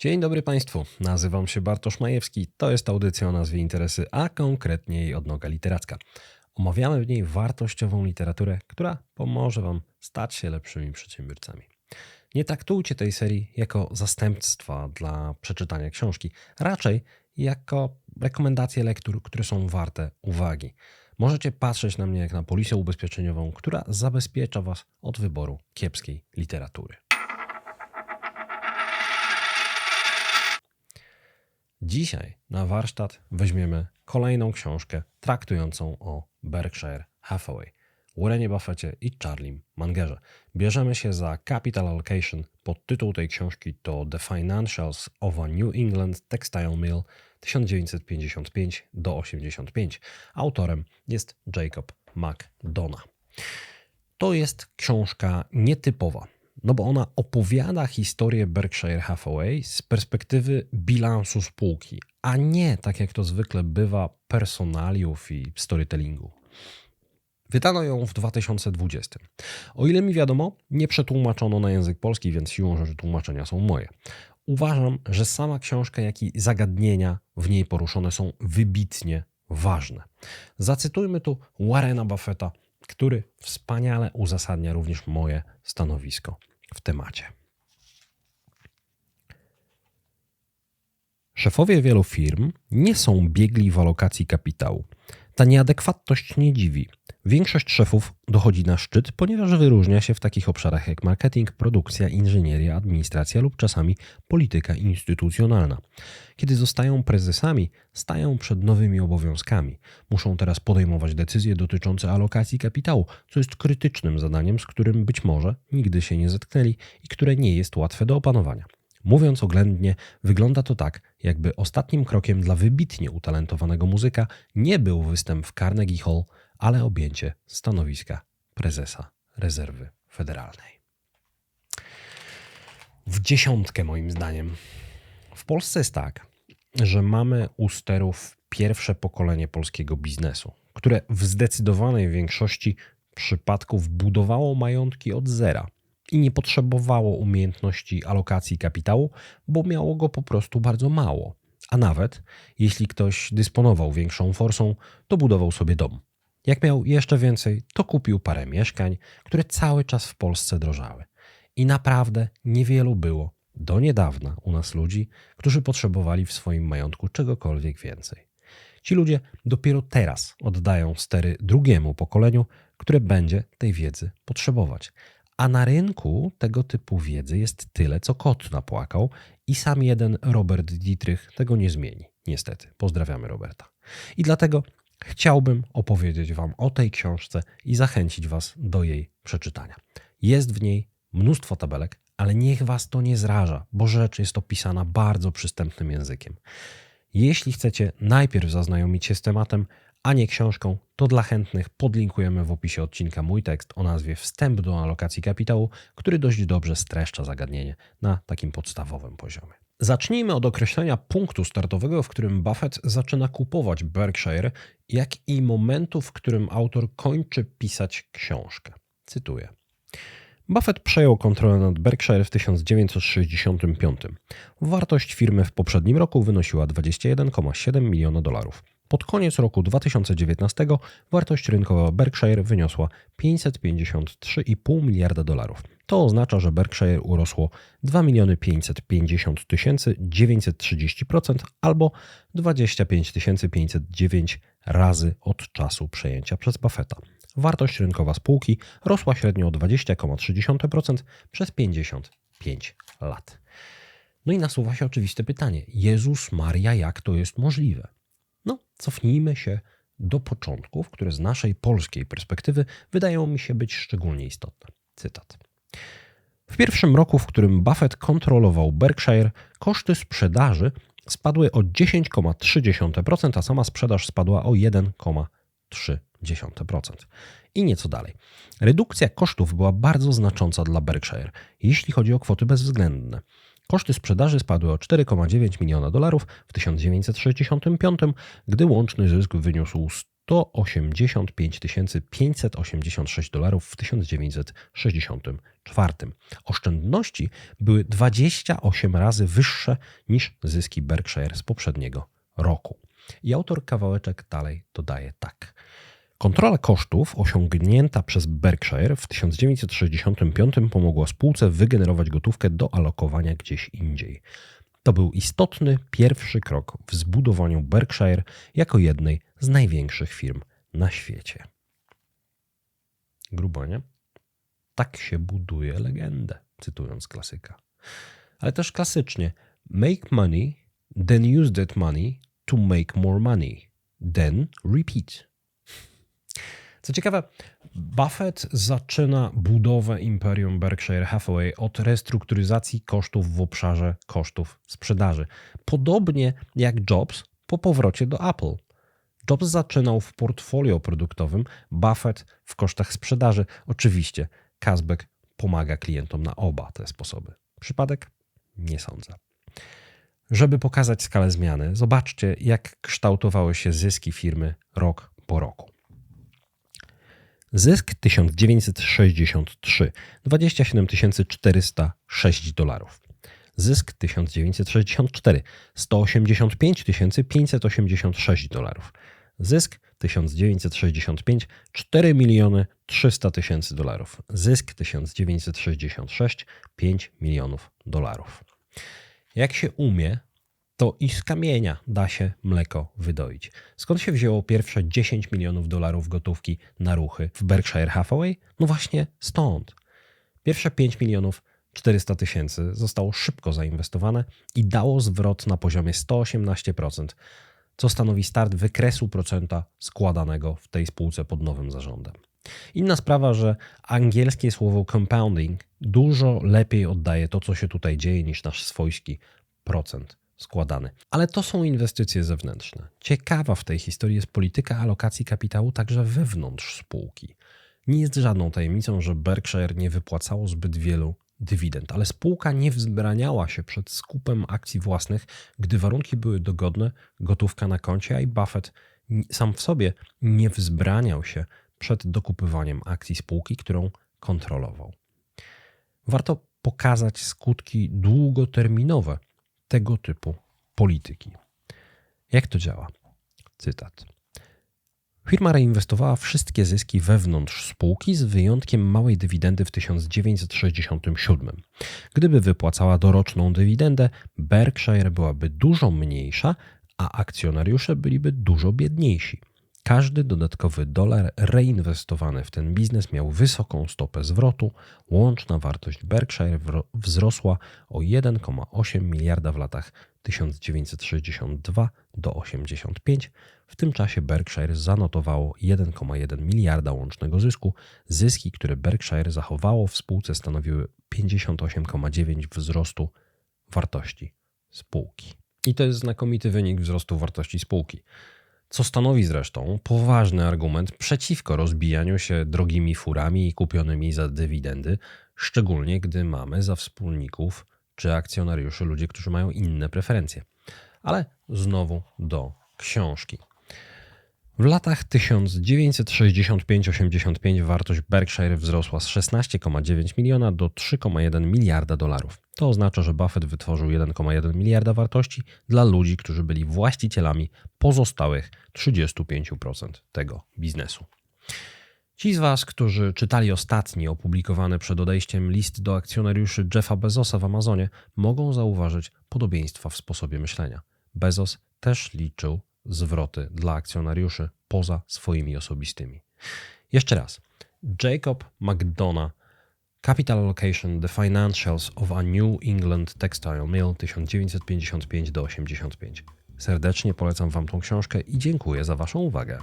Dzień dobry Państwu, nazywam się Bartosz Majewski. To jest audycja o nazwie Interesy, a konkretnie jej odnoga literacka. Omawiamy w niej wartościową literaturę, która pomoże Wam stać się lepszymi przedsiębiorcami. Nie traktujcie tej serii jako zastępstwa dla przeczytania książki, raczej jako rekomendacje lektur, które są warte uwagi. Możecie patrzeć na mnie jak na polisę ubezpieczeniową, która zabezpiecza Was od wyboru kiepskiej literatury. Dzisiaj na warsztat weźmiemy kolejną książkę traktującą o Berkshire Hathaway, Warrenie Buffettie i Charlie Mangerze. Bierzemy się za Capital Allocation. Podtytuł tej książki to The Financials of a New England Textile Mill 1955 do 85. Autorem jest Jacob McDonough. To jest książka nietypowa no bo ona opowiada historię Berkshire Hathaway z perspektywy bilansu spółki, a nie tak jak to zwykle bywa personaliów i storytellingu. Wydano ją w 2020. O ile mi wiadomo, nie przetłumaczono na język polski, więc siłą rzeczy tłumaczenia są moje. Uważam, że sama książka, jak i zagadnienia w niej poruszone są wybitnie ważne. Zacytujmy tu Warrena Buffetta, który wspaniale uzasadnia również moje stanowisko w temacie. Szefowie wielu firm nie są biegli w alokacji kapitału. Ta nieadekwatność nie dziwi. Większość szefów dochodzi na szczyt, ponieważ wyróżnia się w takich obszarach jak marketing, produkcja, inżynieria, administracja lub czasami polityka instytucjonalna. Kiedy zostają prezesami, stają przed nowymi obowiązkami. Muszą teraz podejmować decyzje dotyczące alokacji kapitału, co jest krytycznym zadaniem, z którym być może nigdy się nie zetknęli i które nie jest łatwe do opanowania. Mówiąc oględnie, wygląda to tak, jakby ostatnim krokiem dla wybitnie utalentowanego muzyka nie był występ w Carnegie Hall, ale objęcie stanowiska prezesa rezerwy federalnej. W dziesiątkę, moim zdaniem. W Polsce jest tak, że mamy u sterów pierwsze pokolenie polskiego biznesu, które w zdecydowanej większości przypadków budowało majątki od zera i nie potrzebowało umiejętności alokacji kapitału, bo miało go po prostu bardzo mało. A nawet jeśli ktoś dysponował większą forsą, to budował sobie dom. Jak miał jeszcze więcej, to kupił parę mieszkań, które cały czas w Polsce drożały. I naprawdę niewielu było do niedawna u nas ludzi, którzy potrzebowali w swoim majątku czegokolwiek więcej. Ci ludzie dopiero teraz oddają stery drugiemu pokoleniu, które będzie tej wiedzy potrzebować. A na rynku tego typu wiedzy jest tyle, co kot napłakał, i sam jeden Robert Dietrich tego nie zmieni. Niestety. Pozdrawiamy Roberta. I dlatego chciałbym opowiedzieć Wam o tej książce i zachęcić Was do jej przeczytania. Jest w niej mnóstwo tabelek, ale niech Was to nie zraża, bo rzecz jest opisana bardzo przystępnym językiem. Jeśli chcecie najpierw zaznajomić się z tematem, a nie książką, to dla chętnych podlinkujemy w opisie odcinka mój tekst o nazwie Wstęp do alokacji kapitału, który dość dobrze streszcza zagadnienie na takim podstawowym poziomie. Zacznijmy od określenia punktu startowego, w którym Buffett zaczyna kupować Berkshire, jak i momentu, w którym autor kończy pisać książkę. Cytuję. Buffett przejął kontrolę nad Berkshire w 1965. Wartość firmy w poprzednim roku wynosiła 21,7 miliona dolarów. Pod koniec roku 2019 wartość rynkowa Berkshire wyniosła 553,5 miliarda dolarów. To oznacza, że Berkshire urosło 2 550 930% albo 25 509 razy od czasu przejęcia przez Buffetta. Wartość rynkowa spółki rosła średnio o 20,3% przez 55 lat. No i nasuwa się oczywiste pytanie: Jezus Maria, jak to jest możliwe? No, cofnijmy się do początków, które z naszej polskiej perspektywy wydają mi się być szczególnie istotne. Cytat. W pierwszym roku, w którym Buffett kontrolował Berkshire, koszty sprzedaży spadły o 10,3%, a sama sprzedaż spadła o 1,3%. I nieco dalej. Redukcja kosztów była bardzo znacząca dla Berkshire, jeśli chodzi o kwoty bezwzględne. Koszty sprzedaży spadły o 4,9 miliona dolarów w 1965, gdy łączny zysk wyniósł to 85 586 dolarów w 1964. Oszczędności były 28 razy wyższe niż zyski Berkshire z poprzedniego roku. I autor kawałeczek dalej dodaje tak. Kontrola kosztów osiągnięta przez Berkshire w 1965 pomogła spółce wygenerować gotówkę do alokowania gdzieś indziej. To był istotny pierwszy krok w zbudowaniu Berkshire jako jednej z największych firm na świecie. Grubo, nie? Tak się buduje legendę, cytując klasyka. Ale też klasycznie: make money, then use that money to make more money, then repeat. Co ciekawe, Buffett zaczyna budowę imperium Berkshire Hathaway od restrukturyzacji kosztów w obszarze kosztów sprzedaży. Podobnie jak Jobs po powrocie do Apple. Jobs zaczynał w portfolio produktowym, Buffett w kosztach sprzedaży. Oczywiście, Kazbek pomaga klientom na oba te sposoby. Przypadek? Nie sądzę. Żeby pokazać skalę zmiany, zobaczcie, jak kształtowały się zyski firmy rok po roku. Zysk 1963 27 406 dolarów. Zysk 1964 185 586 dolarów. Zysk 1965 4 miliony 300 tysięcy dolarów. Zysk 1966 5 milionów dolarów. Jak się umie, to i z kamienia da się mleko wydoić. Skąd się wzięło pierwsze 10 milionów dolarów gotówki na ruchy w Berkshire Hathaway? No właśnie stąd. Pierwsze 5 milionów 400 tysięcy zostało szybko zainwestowane i dało zwrot na poziomie 118%, co stanowi start wykresu procenta składanego w tej spółce pod nowym zarządem. Inna sprawa, że angielskie słowo compounding dużo lepiej oddaje to, co się tutaj dzieje, niż nasz swojski procent składany. Ale to są inwestycje zewnętrzne. Ciekawa w tej historii jest polityka alokacji kapitału także wewnątrz spółki. Nie jest żadną tajemnicą, że Berkshire nie wypłacało zbyt wielu dywidend, ale spółka nie wzbraniała się przed skupem akcji własnych, gdy warunki były dogodne, gotówka na koncie, a i Buffett sam w sobie nie wzbraniał się przed dokupywaniem akcji spółki, którą kontrolował. Warto pokazać skutki długoterminowe tego typu polityki. Jak to działa? Cytat. Firma reinwestowała wszystkie zyski wewnątrz spółki z wyjątkiem małej dywidendy w 1967. Gdyby wypłacała doroczną dywidendę, Berkshire byłaby dużo mniejsza, a akcjonariusze byliby dużo biedniejsi. Każdy dodatkowy dolar reinwestowany w ten biznes miał wysoką stopę zwrotu. Łączna wartość Berkshire wzrosła o 1,8 miliarda w latach 1962 do 85. W tym czasie Berkshire zanotowało 1,1 miliarda łącznego zysku. Zyski, które Berkshire zachowało w spółce stanowiły 58,9 wzrostu wartości spółki. I to jest znakomity wynik wzrostu wartości spółki co stanowi zresztą poważny argument przeciwko rozbijaniu się drogimi furami i kupionymi za dywidendy, szczególnie gdy mamy za wspólników czy akcjonariuszy ludzi, którzy mają inne preferencje. Ale znowu do książki. W latach 1965-85 wartość Berkshire wzrosła z 16,9 miliona do 3,1 miliarda dolarów. To oznacza, że Buffett wytworzył 1,1 miliarda wartości dla ludzi, którzy byli właścicielami pozostałych 35% tego biznesu. Ci z Was, którzy czytali ostatni opublikowany przed odejściem list do akcjonariuszy Jeffa Bezosa w Amazonie, mogą zauważyć podobieństwa w sposobie myślenia. Bezos też liczył zwroty dla akcjonariuszy poza swoimi osobistymi. Jeszcze raz. Jacob McDonough, Capital Allocation, The Financials of a New England Textile Mill 1955 85. Serdecznie polecam Wam tą książkę i dziękuję za Waszą uwagę.